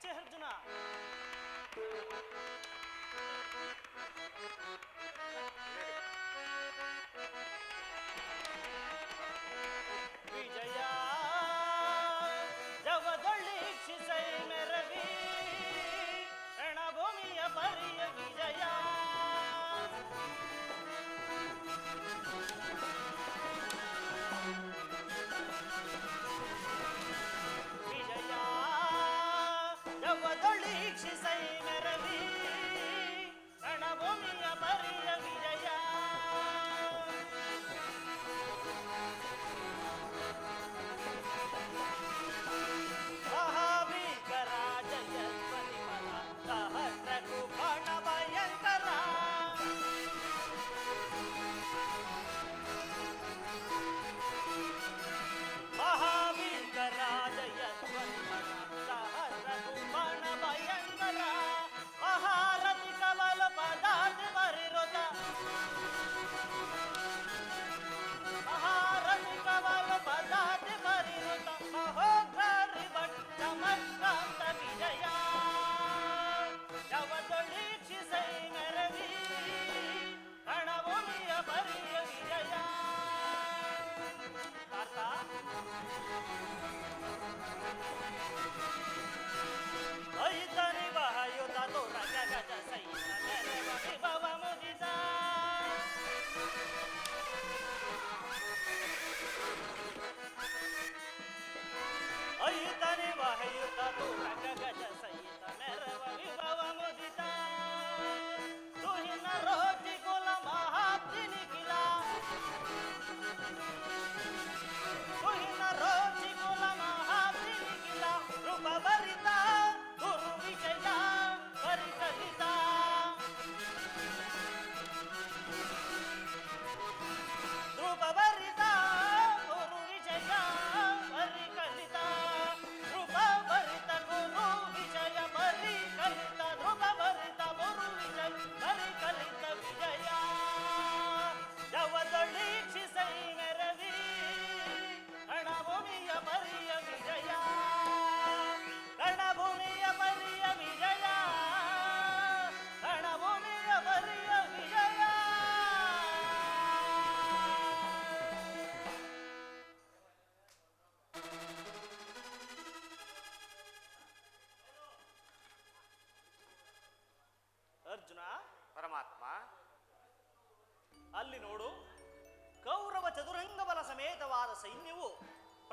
ಇಚ್ಛೆ ಅರ್ಜುನ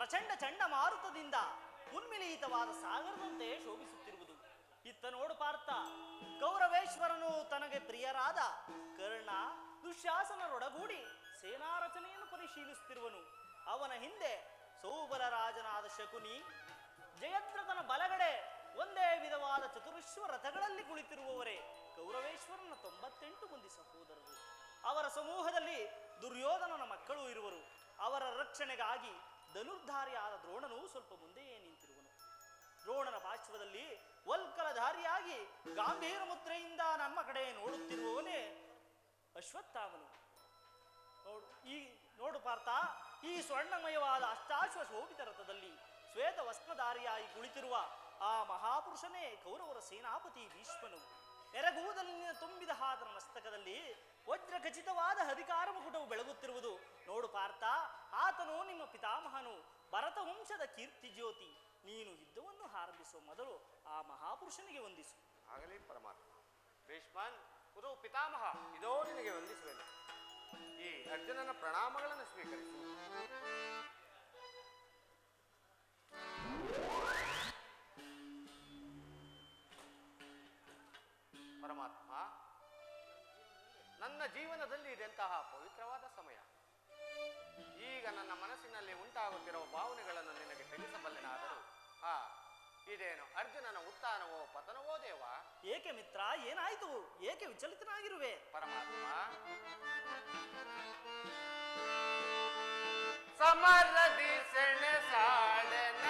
ಪ್ರಚಂಡ ಚಂಡಮಾರುತದಿಂದ ಉನ್ಮಿಲಿಯಿತವಾದ ಸಾಗರದಂತೆ ಶೋಭಿಸುತ್ತಿರುವುದು. ಇತ್ತ ನೋಡು ಪಾರ್ಥ ಕೌರವೇಶ್ವರನು ತನಗೆ ಪ್ರಿಯರಾದ ಕರ್ಣ ದುಶ್ಯಾಸನರೊಡಗೂಡಿ ಸೇನಾ ರಚನೆಯನ್ನು ಪರಿಶೀಲಿಸುತ್ತಿರುವನು. ಅವನ ಹಿಂದೆ ಸೌಬಲ ರಾಜನಾದ ಶಕುನಿ, ಜಯದ್ರಥನ ಬಲಗಡೆ ಒಂದೇ ವಿಧವಾದ ಚತುರಶ್ವ ರಥಗಳಲ್ಲಿ ಕುಳಿತಿರುವವರೇ ಗೌರವೇಶ್ವರನ ತೊಂಬತ್ತೆಂಟು ಮಂದಿ ಸಹೋದರರು. ಅವರ ಸಮೂಹದಲ್ಲಿ ದುರ್ಯೋಧನನ ಮಕ್ಕಳು ಇರುವರು. ಅವರ ರಕ್ಷಣೆಗಾಗಿ ಧನುರ್ಧಾರಿಯಾದ ದ್ರೋಣನು ಸ್ವಲ್ಪ ಮುಂದೆಯೇ ನಿಂತಿರುವನು. ದ್ರೋಣನ ಪಾರ್ಶ್ವದಲ್ಲಿ ವಲ್ಕಲಧಾರಿಯಾಗಿ ಗಾಂಭೀರ ಮುದ್ರೆಯಿಂದ ನಮ್ಮ ಕಡೆ ನೋಡುತ್ತಿರುವವನೇ ಅಶ್ವತ್ಥಾಮನು. ನೋಡು, ಈ, ನೋಡು ಪಾರ್ಥ, ಈ ಸ್ವರ್ಣಮಯವಾದ ಅಷ್ಟಾಶ್ವ ಶೋಭಿತ ರಥದಲ್ಲಿ ಶ್ವೇತ ವಸ್ತ್ರಧಾರಿಯಾಗಿ ಕುಳಿತಿರುವ ಆ ಮಹಾಪುರುಷನೇ ಕೌರವರ ಸೇನಾಪತಿ ಭೀಷ್ಮನು. ನೆರಗೂದಲಿನ ತುಂಬಿದ ಹಾದನ ಮಸ್ತಕದಲ್ಲಿ ವಜ್ರ ಖಚಿತವಾದ ಅಧಿಕಾರ ಮುಕುಟವು ಬೆಳಗುತ್ತಿರುವುದು. ನೋಡು ಪಾರ್ಥ, ಆತನು ನಿಮ್ಮ ಪಿತಾಮಹನು, ಭರತ ವಂಶದ ಕೀರ್ತಿ ಜ್ಯೋತಿ. ನೀನು ಯುದ್ಧವನ್ನು ಆರಂಭಿಸುವ ಮೊದಲು ಆ ಮಹಾಪುರುಷನಿಗೆ ವಂದಿಸು. ಆಗಲಿ ಪರಮಾತ್ಮ. ಭೀಷ್ಮನ್ ಕುರು ಪಿತಾಮಹ, ಇದೋ ನಿನಗೆ ವಂದಿಸುವೆನು. ಈ ಅರ್ಜುನನ ಪ್ರಣಾಮಗಳನ್ನು ಸ್ವೀಕರಿಸು. ಪರಮಾತ್ಮ ನನ್ನ ಜೀವನದಲ್ಲಿ ಇದೆಂತಹ ಪವಿತ್ರವಾದ ಸಮಯ. ಈಗ ನನ್ನ ಮನಸ್ಸಿನಲ್ಲಿ ಉಂಟಾಗುತ್ತಿರುವ ಭಾವನೆಗಳನ್ನು ನಿನಗೆ ತಿಳಿಸಬಲ್ಲೆನಾದರೂ ಹಾ ಇದೇನು ಅರ್ಜುನನ ಉತ್ಥಾನವೋ ಪತನವೋ ದೇವ? ಏಕೆ ಮಿತ್ರ ಏನಾಯ್ತು? ಏಕೆ ವಿಚಲಿತನಾಗಿರುವೆ? ಪರಮಾತ್ಮ ಸಮರದಿ ಸೆಣಸಾಡನ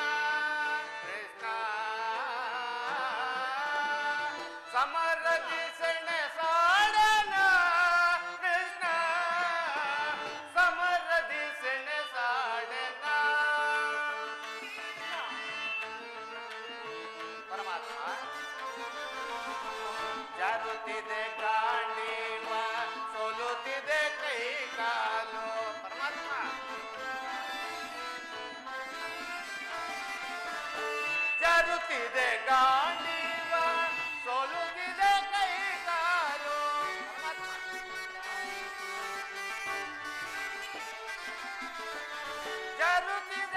Yarın yine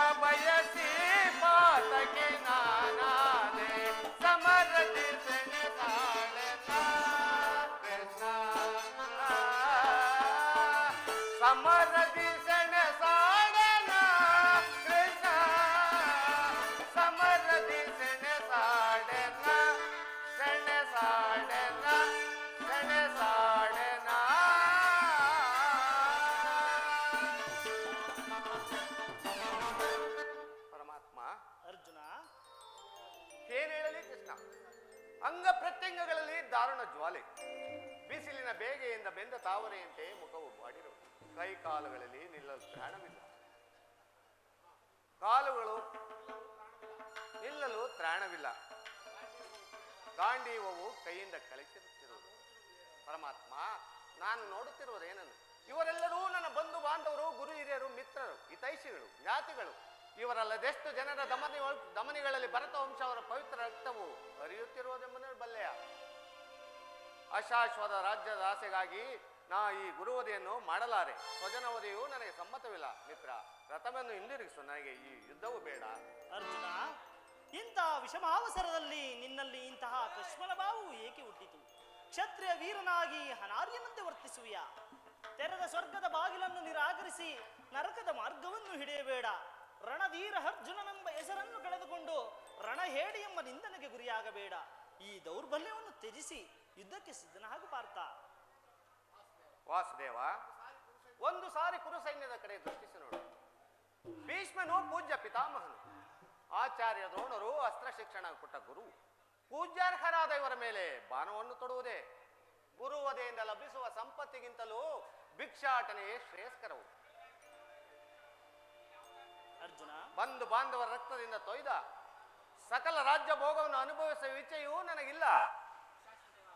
ಅಂಗ ಪ್ರತ್ಯಂಗಗಳಲ್ಲಿ ದಾರುಣ ಜ್ವಾಲೆ. ಬಿಸಿಲಿನ ಬೇಗೆಯಿಂದ ಬೆಂದ ತಾವರೆಯಂತೆ ಮುಖವು ಬಾಡಿರು ಕೈ ಕಾಲುಗಳಲ್ಲಿ ನಿಲ್ಲಲು ತ್ರಾಣವಿಲ್ಲ ಕಾಲುಗಳು ನಿಲ್ಲಲು ತ್ರಾಣವಿಲ್ಲ ಗಾಂಡೀವವು ಕೈಯಿಂದ ಕಳಿಸಿರುತ್ತಿರುವುದು. ಪರಮಾತ್ಮ, ನಾನು ನೋಡುತ್ತಿರುವುದೇನನ್ನು? ಇವರೆಲ್ಲರೂ ನನ್ನ ಬಂಧು ಬಾಂಧವರು ಗುರು ಹಿರಿಯರು ಮಿತ್ರರು, ಹಿತೈಷಿಗಳು, ಜ್ಞಾತಿಗಳು ಇವರಲ್ಲದೆಷ್ಟು ಜನರ ದಮನಿ ದಮನಿಗಳಲ್ಲಿ ಭರತ ವಂಶ ಅವರ ಪವಿತ್ರ ರಕ್ತವು ಹರಿಯುತ್ತಿರುವುದೆಂಬುದು ಬಲ್ಲೆಯ? ಅಶಾಶ್ವತ ರಾಜ್ಯದ ಆಸೆಗಾಗಿ ನಾ ಈ ಗುರುವಧೆಯನ್ನು ಮಾಡಲಾರೆ. ಸ್ವಜನವಧೆಯು ನನಗೆ ಸಮ್ಮತವಿಲ್ಲ ಮಿತ್ರ. ರಥವನ್ನು ಹಿಂದಿರುಗಿಸು. ನನಗೆ ಈ ಯುದ್ಧವು ಬೇಡ. ಅರ್ಜುನ ಇಂತಹ ವಿಷಮಾವಸರದಲ್ಲಿ ನಿನ್ನಲ್ಲಿ ಇಂತಹ ಕಶ್ಮಲ ಭಾವವು ಏಕೆ ಹುಟ್ಟಿತು? ಕ್ಷತ್ರಿಯ ವೀರನಾಗಿ ಅನಾರ್ಯನಂತೆ ವರ್ತಿಸುವಿಯ? ತೆರೆದ ಸ್ವರ್ಗದ ಬಾಗಿಲನ್ನು ನಿರಾಕರಿಸಿ ನರಕದ ಮಾರ್ಗವನ್ನು ಹಿಡಿಯಬೇಡ. ರಣಧೀರ ಅರ್ಜುನನೆಂಬ ಹೆಸರನ್ನು ಕಳೆದುಕೊಂಡು ರಣಹೇಡಿ ಎಂಬ ನಿಂದನೆಗೆ ಗುರಿಯಾಗಬೇಡ. ಈ ದೌರ್ಬಲ್ಯವನ್ನು ತ್ಯಜಿಸಿ ಯುದ್ಧಕ್ಕೆ ಸಿದ್ಧನಾಗು ಪಾರ್ಥ. ವಾಸುದೇವ, ಒಂದು ಸಾರಿ ಕುರುಸೈನ್ಯದ ಕಡೆ ದೃಷ್ಟಿಸಿ ನೋಡು. ಭೀಷ್ಮನು ಪೂಜ್ಯ ಪಿತಾಮಹನು, ಆಚಾರ್ಯ ದ್ರೋಣರು ಅಸ್ತ್ರ ಶಿಕ್ಷಣ ಕೊಟ್ಟ ಗುರು, ಪೂಜ್ಯಾರ್ಹರಾದ ಇವರ ಮೇಲೆ ಬಾಣವನ್ನು ತೊಡುವುದೇ ಗುರುವದೆಯಿಂದ ಲಭಿಸುವ ಸಂಪತ್ತಿಗಿಂತಲೂ ಭಿಕ್ಷಾಟನೆಯೇ ಶ್ರೇಯಸ್ಕರವು. ಅರ್ಜುನ. ಬಂಧು ಬಾಂಧವರ ರಕ್ತದಿಂದ ತೊಯ್ದ ಸಕಲ ರಾಜ್ಯ ಭೋಗವನ್ನು ಅನುಭವಿಸುವ ಇಚ್ಛೆಯೂ ನನಗಿಲ್ಲ.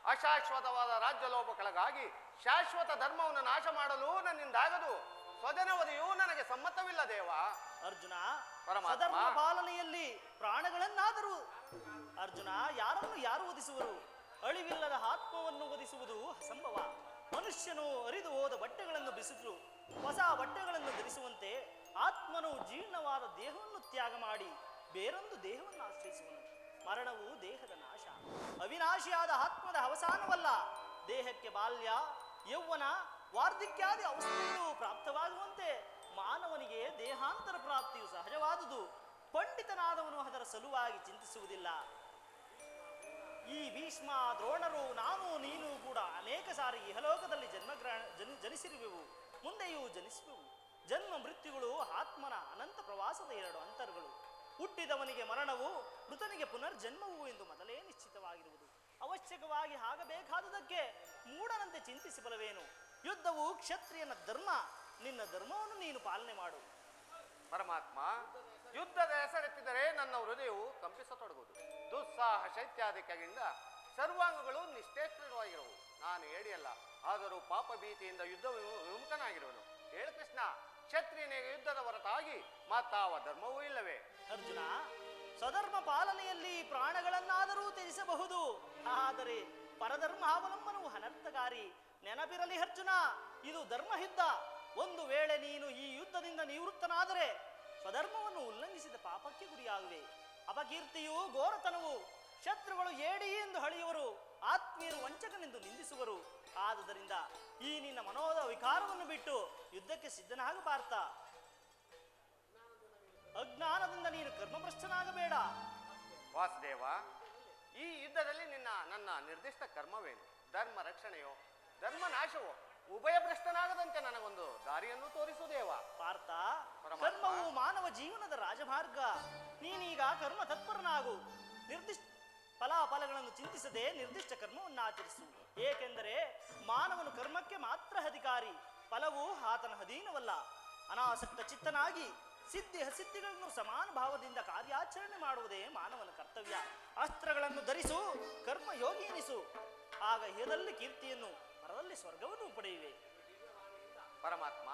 ಅಶಾಶ್ವತವಾದ ರಾಜ್ಯ ಲೋಪಗಳಿಗಾಗಿ ಶಾಶ್ವತ ಧರ್ಮವನ್ನು ನಾಶ ಮಾಡಲು ನನ್ನಿಂದಾಗದು. ಸ್ವಜನವಧಿಯೂ ನನಗೆ ಸಮ್ಮತವಿಲ್ಲ ದೇವ. ಅರ್ಜುನ ಪರಮಾತ್ಮ. ಪಾಲನೆಯಲ್ಲಿ ಪ್ರಾಣಗಳನ್ನಾದರೂ. ಅರ್ಜುನ ಯಾರನ್ನು ಯಾರು ಒದಿಸುವರು ಅಳಿವಿಲ್ಲದ ಆತ್ಮವನ್ನು ಒದಿಸುವುದು ಅಸಂಭವ. ಮನುಷ್ಯನು ಹರಿದು ಹೋದ ಬಟ್ಟೆಗಳನ್ನು ಬಿಸಿದ್ರು. ಹೊಸ ಬಟ್ಟೆಗಳನ್ನು ಧರಿಸುವಂತೆ ಆತ್ಮನು ಜೀರ್ಣವಾದ ದೇಹವನ್ನು ತ್ಯಾಗ ಮಾಡಿ ಬೇರೊಂದು ದೇಹವನ್ನು ಆಶ್ರಯಿಸುವನು. ಮರಣವು ದೇಹದ ನಾಶ. ಅವಿನಾಶಿಯಾದ ಆತ್ಮದ ಅವಸಾನವಲ್ಲ. ದೇಹಕ್ಕೆ ಬಾಲ್ಯ, ಯೌವನ, ವಾರ್ಧಿಕ್ಯಾದಿ ಅವಸ್ಥೆಯು ಪ್ರಾಪ್ತವಾಗುವಂತೆ ಮಾನವನಿಗೆ ದೇಹಾಂತರ ಪ್ರಾಪ್ತಿಯು ಸಹಜವಾದುದು. ಪಂಡಿತನಾದವನು ಅದರ ಸಲುವಾಗಿ ಚಿಂತಿಸುವುದಿಲ್ಲ. ಈ ಭೀಷ್ಮ, ದ್ರೋಣರು, ನಾನು ನೀನು ಕೂಡ ಅನೇಕ ಸಾರಿ ಇಹಲೋಕದಲ್ಲಿ ಜನ್, ಜನಿಸಿರುವೆವು. ಮುಂದೆಯೂ ಜನಿಸುವೆವು. ಜನ್ಮ ಮೃತ್ಯುಗಳು ಆತ್ಮನ ಅನಂತ ಪ್ರವಾಸದ ಎರಡು ಅಂತರ್ಗಳು. ಹುಟ್ಟಿದವನಿಗೆ ಮರಣವು, ಮೃತನಿಗೆ ಪುನರ್ಜನ್ಮವು ಎಂದು ಮೊದಲೇ ನಿಶ್ಚಿತವಾಗಿರುವುದು. ಅವಶ್ಯಕವಾಗಿ ಆಗಬೇಕಾದುದಕ್ಕೆ ಮೂಡನಂತೆ ಚಿಂತಿಸಿ ಬಲವೇನು? ಯುದ್ಧವು ಕ್ಷತ್ರಿಯನ ಧರ್ಮ, ನಿನ್ನ ಧರ್ಮವನ್ನು ನೀನು ಪಾಲನೆ ಮಾಡು. ಪರಮಾತ್ಮ, ಯುದ್ಧದ ಹೆಸರೆತ್ತಿದರೆ ನನ್ನ ಹೃದಯವು ಕಂಪಿಸತೊಡಗುವುದು. ದುಸ್ಸಾಹ ಶೈತ್ಯಾಧಿಕದಿಂದ ಸರ್ವಾಂಗಗಳು ನಿಶ್ಚೇಷ್ಟವಾಗಿರುವು ನಾನು ಹೇಳಿಯಲ್ಲ, ಆದರೂ ಪಾಪ ಭೀತಿಯಿಂದ ಯುದ್ಧ ವಿಮು- ವಿಮುಖನಾಗಿರುವನು ಹೇಳು ಕೃಷ್ಣ. ಕ್ಷತ್ರಿಯನಿಗೆ ಯುದ್ಧದ ಹೊರತಾಗಿ ಮತ್ತಾವ ಧರ್ಮವೂ ಇಲ್ಲವೇ? ಅರ್ಜುನ, ಸ್ವಧರ್ಮ ಪಾಲನೆಯಲ್ಲಿ ಪ್ರಾಣಗಳನ್ನಾದರೂ ತ್ಯಜಿಸಬಹುದು. ಆದರೆ ಪರಧರ್ಮ ಅವಲಂಬನವು ಅನರ್ಥಕಾರಿ. ನೆನಪಿರಲಿ ಅರ್ಜುನ, ಇದು ಧರ್ಮ ಯುದ್ಧ ಒಂದು ವೇಳೆ ನೀನು ಈ ಯುದ್ಧದಿಂದ ನಿವೃತ್ತನಾದರೆ ಸ್ವಧರ್ಮವನ್ನು ಉಲ್ಲಂಘಿಸಿದ ಪಾಪಕ್ಕೆ ಗುರಿಯಾಗುವೆ. ಅಪಕೀರ್ತಿಯು ಘೋರತನವು ಶತ್ರುಗಳು ಏಡಿ ಎಂದು ಹಳೆಯುವರು ಆತ್ಮೀಯರು ವಂಚಕನೆಂದು ನಿಂದಿಸುವರು. ಆದುದರಿಂದ ಈ ನಿನ್ನ ಮನೋದ ವಿಕಾರವನ್ನು ಬಿಟ್ಟು ಯುದ್ಧಕ್ಕೆ ಸಿದ್ಧನಾಗಬಾರ್ತ ಅಜ್ಞಾನದಿಂದ ನೀನು ಕರ್ಮಭ್ರಷ್ಟನಾಗಬೇಡ. ವಾಸುದೇವ ಈ ಯುದ್ಧದಲ್ಲಿ ನಿನ್ನ ನನ್ನ ನಿರ್ದಿಷ್ಟ ಕರ್ಮವೇನು? ಧರ್ಮ ರಕ್ಷಣೆಯೋ? ಧರ್ಮ ನಾಶವೋ? ಉಭಯ ಭ್ರಷ್ಟನಾಗದಂತೆ ನನಗೊಂದು ದಾರಿಯನ್ನು ತೋರಿಸು ದೇವ. ಪಾರ್ಥ ಕರ್ಮವು ಮಾನವ ಜೀವನದ ರಾಜಮಾರ್ಗ. ನೀನೀಗ ಕರ್ಮ ತತ್ಪರನಾಗು ನಿರ್ದಿಷ್ಟ ಫಲಾಫಲಗಳನ್ನು ಚಿಂತಿಸದೆ ನಿರ್ದಿಷ್ಟ ಕರ್ಮವನ್ನು ಆಚರಿಸು ಏಕೆಂದರೆ ಮಾನವನು ಕರ್ಮಕ್ಕೆ ಮಾತ್ರ ಅಧಿಕಾರಿ. ಫಲವು ಆತನ ಅಧೀನವಲ್ಲ ಅನಾಸಕ್ತ ಚಿತ್ತನಾಗಿ ಸಿದ್ಧಿ ಅಸಿದ್ಧಿಗಳನ್ನು ಸಮಾನ ಭಾವದಿಂದ ಕಾರ್ಯಾಚರಣೆ ಮಾಡುವುದೇ ಮಾನವನ ಕರ್ತವ್ಯ. ಅಸ್ತ್ರಗಳನ್ನು ಧರಿಸು ಕರ್ಮ ಯೋಗಿ ಎನಿಸು. ಆಗ ಇದರಲ್ಲಿ ಕೀರ್ತಿಯನ್ನು ಪರದಲ್ಲಿ ಸ್ವರ್ಗವನ್ನು ಪಡೆಯುವೆ. ಪರಮಾತ್ಮ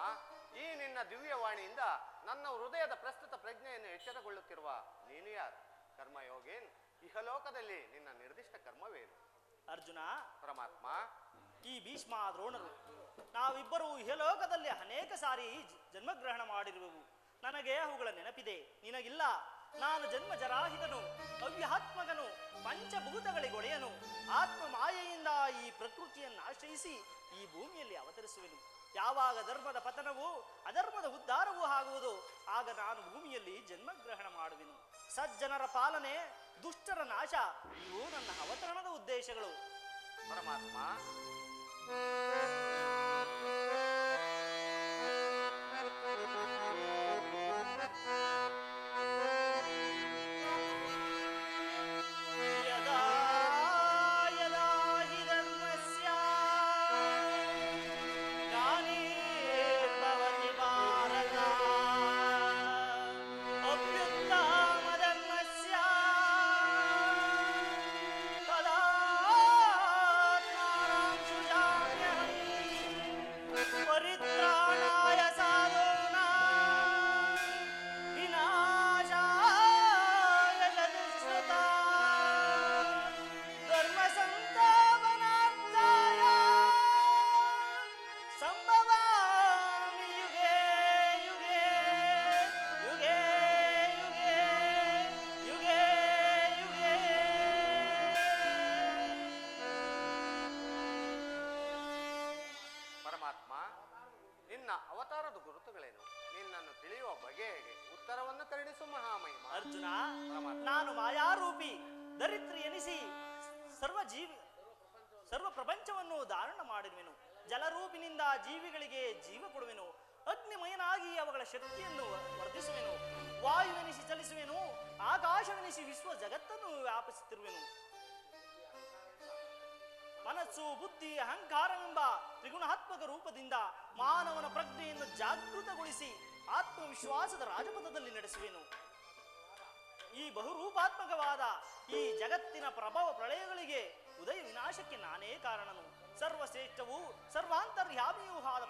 ಈ ನಿನ್ನ ದಿವ್ಯವಾಣಿಯಿಂದ ನನ್ನ ಹೃದಯದ ಪ್ರಸ್ತುತ ಪ್ರಜ್ಞೆಯನ್ನು ಎಚ್ಚರಗೊಳ್ಳುತ್ತಿರುವ ನೀನು ಯಾರು? ಕರ್ಮಯೋಗೇನ್ ಇಹಲೋಕದಲ್ಲಿ ನಿನ್ನ ನಿರ್ದಿಷ್ಟ ಕರ್ಮವೇನು? ಅರ್ಜುನ ಪರಮಾತ್ಮ ಈ ಭೀಷ್ಮ ದ್ರೋಣರು ನಾವಿಬ್ಬರು ಇಹಲೋಕದಲ್ಲಿ ಅನೇಕ ಸಾರಿ ಜನ್ಮಗ್ರಹಣ ಮಾಡಿರುವೆವು. ನನಗೆ ಅವುಗಳ ನೆನಪಿದೆ. ನಿನಗಿಲ್ಲ. ನಾನು ಜನ್ಮ ಜರಾಹಿತನು ಅವ್ಯಾತ್ಮಕನು ಪಂಚಭೂತಗಳಿಗೊಡೆಯನು. ಆತ್ಮ ಮಾಯೆಯಿಂದ ಈ ಪ್ರಕೃತಿಯನ್ನು ಆಶ್ರಯಿಸಿ ಈ ಭೂಮಿಯಲ್ಲಿ ಅವತರಿಸುವೆನು. ಯಾವಾಗ ಧರ್ಮದ ಪತನವು, ಅಧರ್ಮದ ಉದ್ಧಾರವೂ ಆಗುವುದು, ಆಗ ನಾನು ಭೂಮಿಯಲ್ಲಿ ಜನ್ಮಗ್ರಹಣ ಮಾಡುವೆನು. ಸಜ್ಜನರ ಪಾಲನೆ, ದುಷ್ಟರ ನಾಶ, ಇವು ನನ್ನ ಅವತರಣದ ಉದ್ದೇಶಗಳು. ಪರಮಾತ್ಮ. ನಿನ್ನ ಅವತಾರದ ಗುರುತುಗಳೇನು? ನಿನ್ನನ್ನು ತಿಳಿಯುವ ಬಗೆ ಹೇಗೆ ಉತ್ತರವನ್ನು ಕರುಣಿಸು ಮಹಾಮಹಿಮ. ಅರ್ಜುನ. ನಾನು ಮಾಯಾರೂಪಿ ದರಿದ್ರಿ ಎನಿಸಿ ಸರ್ವ ಜೀವಿ ಸರ್ವ ಪ್ರಪಂಚವನ್ನು ಧಾರಣ ಮಾಡಿರುವೆನು. ಜಲರೂಪಿನಿಂದ ಜೀವಿಗಳಿಗೆ ಜೀವ ಕೊಡುವೆನು. ಅಗ್ನಿಮಯನಾಗಿ ಅವುಗಳ ಶಕ್ತಿಯನ್ನು ವರ್ಧಿಸುವೆನು. ವಾಯುವೆನಿಸಿ ಚಲಿಸುವೆನು. ಆಕಾಶವೆನಿಸಿ ವಿಶ್ವ ಜಗತ್ತನ್ನು ವ್ಯಾಪಿಸುತ್ತಿರುವೆನು. ಮನಸ್ಸು, ಬುದ್ಧಿ ಅಹಂಕಾರವೆಂಬ ತ್ರಿಗುಣಾತ್ಮಕ ರೂಪದಿಂದ ಮಾನವನ ಪ್ರಜ್ಞೆಯನ್ನು ಜಾಗೃತಗೊಳಿಸಿ ಆತ್ಮವಿಶ್ವಾಸದ ರಾಜಪಥದಲ್ಲಿ ನಡೆಸುವೆನು. ಈ ಬಹುರೂಪಾತ್ಮಕವಾದ ಈ ಜಗತ್ತಿನ ಪ್ರಭಾವ ಪ್ರಳಯಗಳಿಗೆ ಉದಯ ವಿನಾಶಕ್ಕೆ ನಾನೇ ಕಾರಣನು. ಸರ್ವಶ್ರೇಷ್ಠವೂ, ಸರ್ವಾಂತರ್ಯಾಮಿಯೂ ಆದ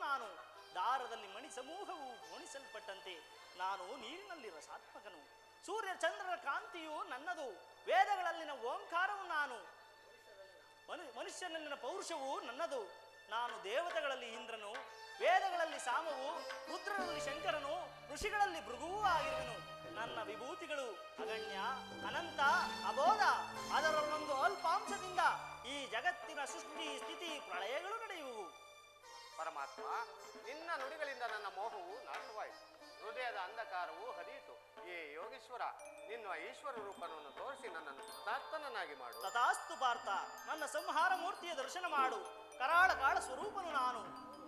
ನಾನು. ದಾರದಲ್ಲಿ ಮಣಿ ಸಮೂಹವು ಗೋಣಿಸಲ್ಪಟ್ಟಂತೆ ನಾನು ನೀರಿನಲ್ಲಿ ರಸಾತ್ಮಕನು. ಸೂರ್ಯ ಚಂದ್ರರ ಕಾಂತಿಯು ನನ್ನದು. ವೇದಗಳಲ್ಲಿನ ಓಂಕಾರವು ನಾನು. ಮನು ಮನುಷ್ಯನಲ್ಲಿನ ಪೌರುಷವು ನನ್ನದು. ನಾನು ದೇವತೆಗಳಲ್ಲಿ ಇಂದ್ರನು, ವೇದಗಳಲ್ಲಿ ಸಾಮವು, ರುದ್ರರಲ್ಲಿ ಶಂಕರನು, ಋಷಿಗಳಲ್ಲಿ ಭೃಗುವೂ ಆಗಿರುವನು. ನನ್ನ ವಿಭೂತಿಗಳು ಅಗಣ್ಯ, ಅನಂತ, ಅಬೋಧ. ಅದರಲ್ಲೊಂದು ಅಲ್ಪಾಂಶದಿಂದ ಈ ಜಗತ್ತಿನ ಸೃಷ್ಟಿ, ಸ್ಥಿತಿ, ಪ್ರಳಯಗಳು ನಡೆಯುವು. ಪರಮಾತ್ಮ, ನಿನ್ನ ನುಡಿಗಳಿಂದ ನನ್ನ ಮೋಹವು ನಾಶವಾಯಿತು. ಹೃದಯದ ಅಂಧಕಾರವು ಹರಿಯಿತು ಏ ಯೋಗೇಶ್ವರ, ನಿನ್ನ ಈಶ್ವರ ರೂಪವನ್ನು ತೋರಿಸಿ ನನ್ನನ್ನು ಕೃತಾರ್ಥನನ್ನಾಗಿ ಮಾಡು. ತಥಾಸ್ತು ಪಾರ್ಥ, ನನ್ನ ಸಂಹಾರ ಮೂರ್ತಿಯ ದರ್ಶನ ಮಾಡು. ಕರಾಳ ಕಾಳ ಸ್ವರೂಪನು ನಾನು.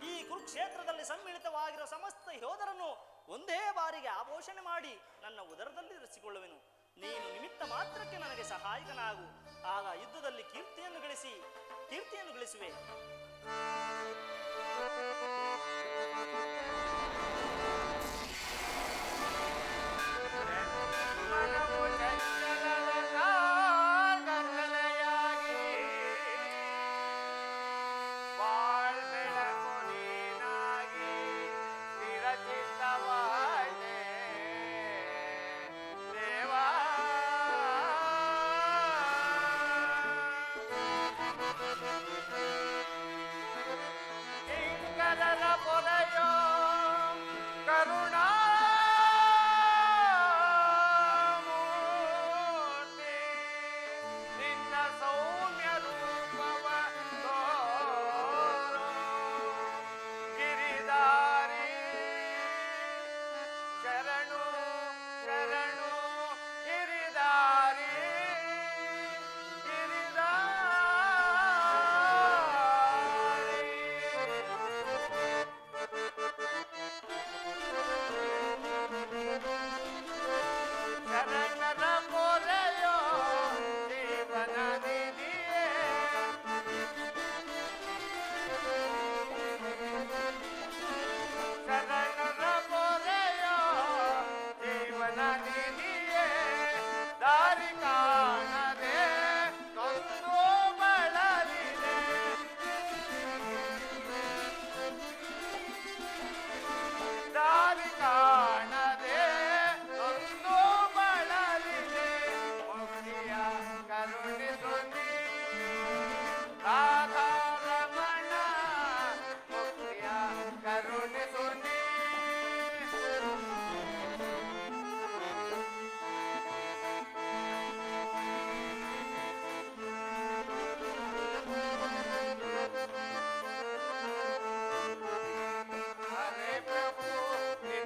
ಈ ಕುರುಕ್ಷೇತ್ರದಲ್ಲಿ ಸಮ್ಮಿಳಿತವಾಗಿರುವ ಸಮಸ್ತ ಯೋಧರನ್ನು ಒಂದೇ ಬಾರಿಗೆ ಆಭೋಷಣೆ ಮಾಡಿ ನನ್ನ ಉದರದಲ್ಲಿ ಇರಿಸಿಕೊಳ್ಳುವೆನು. ನೀನು ನಿಮಿತ್ತ ಮಾತ್ರಕ್ಕೆ ನನಗೆ ಸಹಾಯಕನಾಗು. ಆಗ ಯುದ್ಧದಲ್ಲಿ ಕೀರ್ತಿಯನ್ನು ಗಳಿಸಿ, ಕೀರ್ತಿಯನ್ನು ಗಳಿಸುವೆ.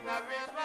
ನಿನ್ನ ವಿಶ್ವರೂಪವ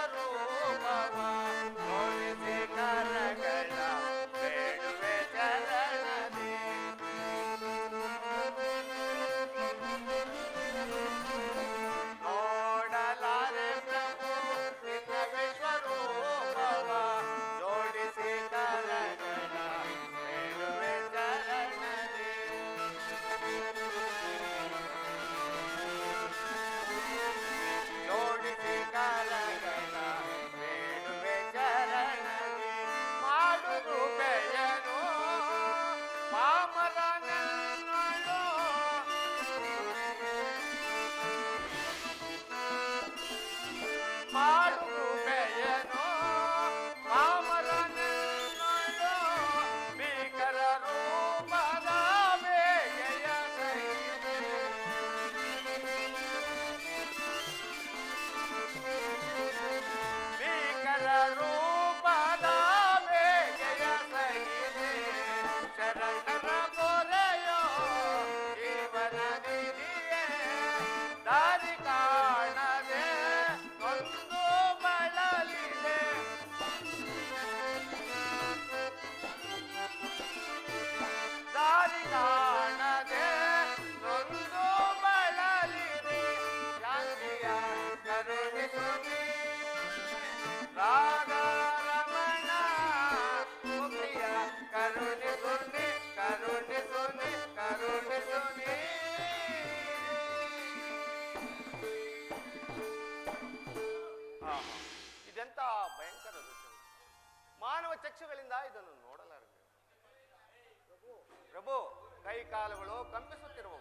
ಕಾಲುಗಳು ಕಂಪಿಸುತ್ತಿರುವವು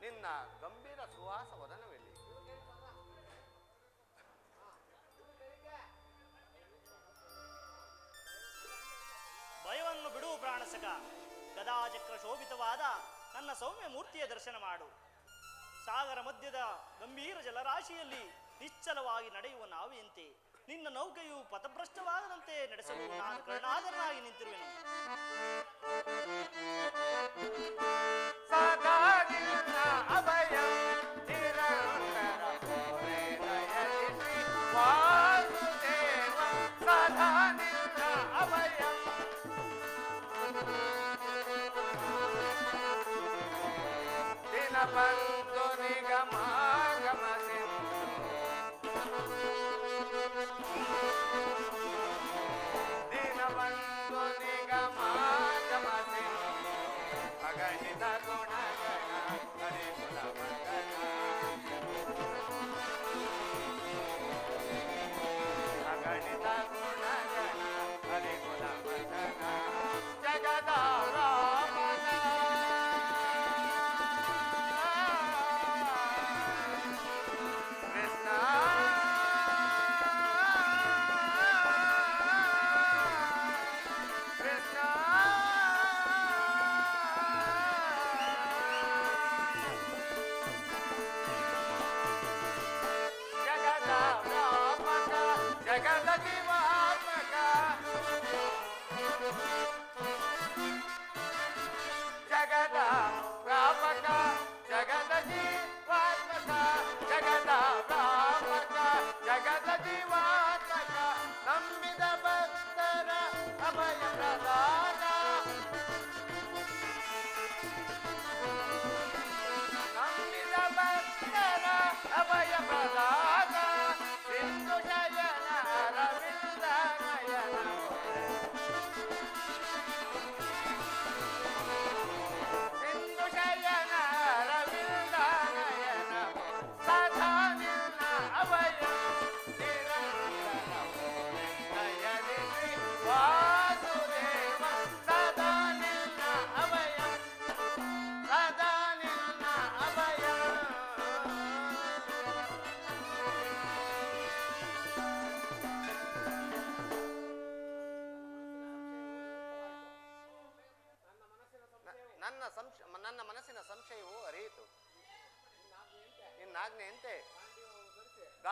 ನಿನ್ನ ಗಂಭೀರ ಸುವಾಸ ವದನವೆಲ್ಲಿ. ಭಯವನ್ನು ಬಿಡು ಪ್ರಾಣಸಕ. ಗದಾಚಕ್ರ ಶೋಭಿತವಾದ ನನ್ನ ಸೌಮ್ಯ ಮೂರ್ತಿಯ ದರ್ಶನ ಮಾಡು. ಸಾಗರ ಮಧ್ಯದ ಗಂಭೀರ ಜಲರಾಶಿಯಲ್ಲಿ ನಿಶ್ಚಲವಾಗಿ ನಡೆಯುವ ನಾವಿಯಂತೆ. ನಿನ್ನ ನೌಕೆಯು ಪಥಭ್ರಷ್ಟವಾಗದಂತೆ ನಡೆಸಲು ನಾನು ಕರುಣಾದರನಾಗಿ ನಿಂತಿರುವೆನು.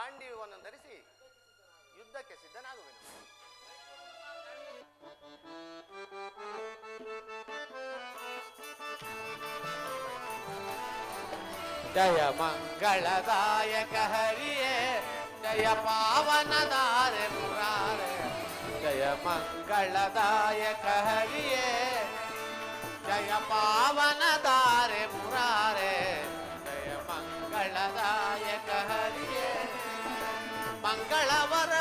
ಗಾಂಡೀವವನ್ನು ಧರಿಸಿ ಯುದ್ಧಕ್ಕೆ ಸಿದ್ಧನಾಗುವೆನು. ಜಯ ಮಂಗಳದಾಯಕ ಹರಿಯೇ, ಜಯ ಪಾವನದಾರೆ ಮುರಾರೆ. ಜಯ ಮಂಗಳದಾಯಕ ಹರಿಯೇ, ಜಯ ಪಾವನದಾರೆ ಮುರಾರೆ. களவர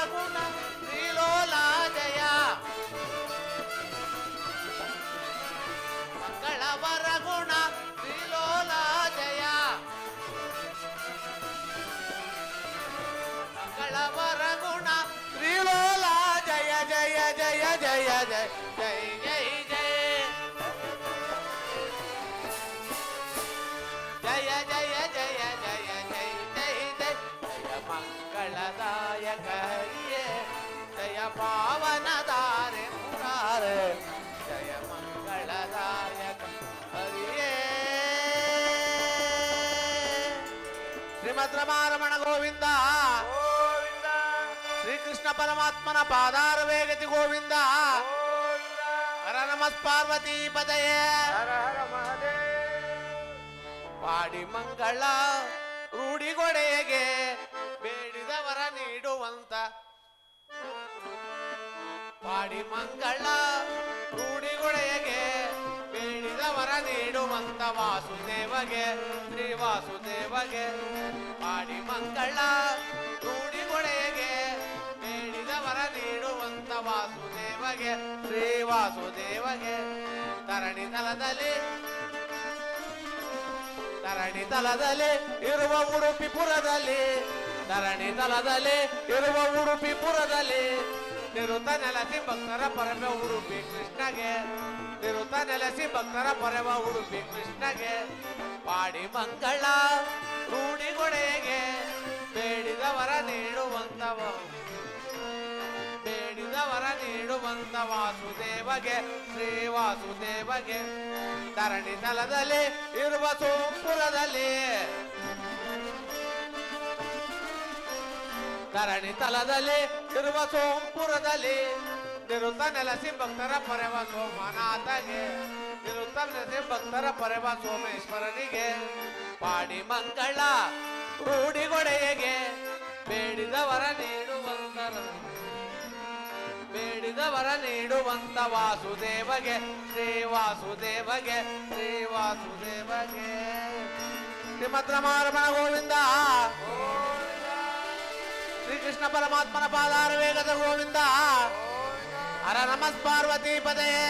ಪರಮಾತ್ಮನ ಪಾದಾರ ವೇಗತಿ ಗೋವಿಂದ. ಹರ ನಮಸ್ ಪಾರ್ವತಿ ಪದಯೇ. ಹರ ಹರ ಪಾಡಿ ಮಂಗಳ ರೂಢಿಗೊಡೆಗೆ ಬೇಡಿದವರ ನೀಡುವಂತ. ಪಾಡಿ ಮಂಗಳ ರೂಢಿಗೊಡೆಗೆ ಬೇಡಿದವರ ನೀಡುವಂತ ವಾಸುದೇವಗೆ ಶ್ರೀ ವಾಸುದೇವಗೆ ಪಾಡಿ ಮಂಗಳ ವಾಸುದೇವಗೆ, ಶ್ರೀ ವಾಸುದೇವಗೆ. ತರಣಿ ತಲದಲ್ಲಿ ತರಣಿ ತಲದಲ್ಲಿ ಇರುವ ಉಡುಪಿಪುರದಲ್ಲಿ ತರಣಿ ತಲದಲ್ಲಿ ಇರುವ ಉಡುಪಿಪುರದಲ್ಲಿ ನಿರುತ ನೆಲಸಿ ಭಕ್ತರ ಪರಮ ಉಡುಪಿ ಕೃಷ್ಣಗೆ, ನಿರುತ ನೆಲೆಸಿ ಭಕ್ತರ ಪರಮ ಉಡುಪಿ ಕೃಷ್ಣಗೆ. ಪಾಡಿ ಮಂಗಳ ರೂಢಿಗೊಡೆಗೆ ಬೇಡಿದವರ ನೀಡುವಂತವ. ಬೇಡಿದವರ ನೀಡುವಂತ ವಾಸುದೇವಗೆ, ಶ್ರೀ ವಾಸುದೇವಗೆ. ಧರಣಿ ತಲದಲ್ಲಿ ಇರುವ ಸೋಂಪುರದಲ್ಲಿ ಧರಣಿ ತಲದಲ್ಲಿ, ಇರುವ ಸೋಂಪುರದಲ್ಲಿ. ನಿರುತ್ತ ನೆಲಸಿ ಭಕ್ತರ ಪರವ ಸೋಮನಾಥಗೆ. ನಿರುತ್ತ ನೆಲೆಸಿ ಭಕ್ತರ ಪರವ ಸೋಮೇಶ್ವರನಿಗೆ. ಪಾಡಿ ಮಂಗಳ ರೂಢಿಗೊಡೆಯಗೆ ಬೇಡಿದವರ ನೀಡುವಂತರ ಬೇಡಿದವರ ನೀಡುವಂತ ವಾಸುದೇವಗೆ, ಶ್ರೀ ವಾಸುದೇವಗೆ ಶ್ರೀ ವಾಸುದೇವಗೆ. ಶ್ರೀಮದ್ರ ಮಾರಮಣ ಗೋವಿಂದ. ಶ್ರೀಕೃಷ್ಣ ಪರಮಾತ್ಮನ ಪಾದಾರ ವೇಗದ ಗೋವಿಂದ. ಹರ ನಮಸ್ ಪಾರ್ವತಿ ಪದಯೇ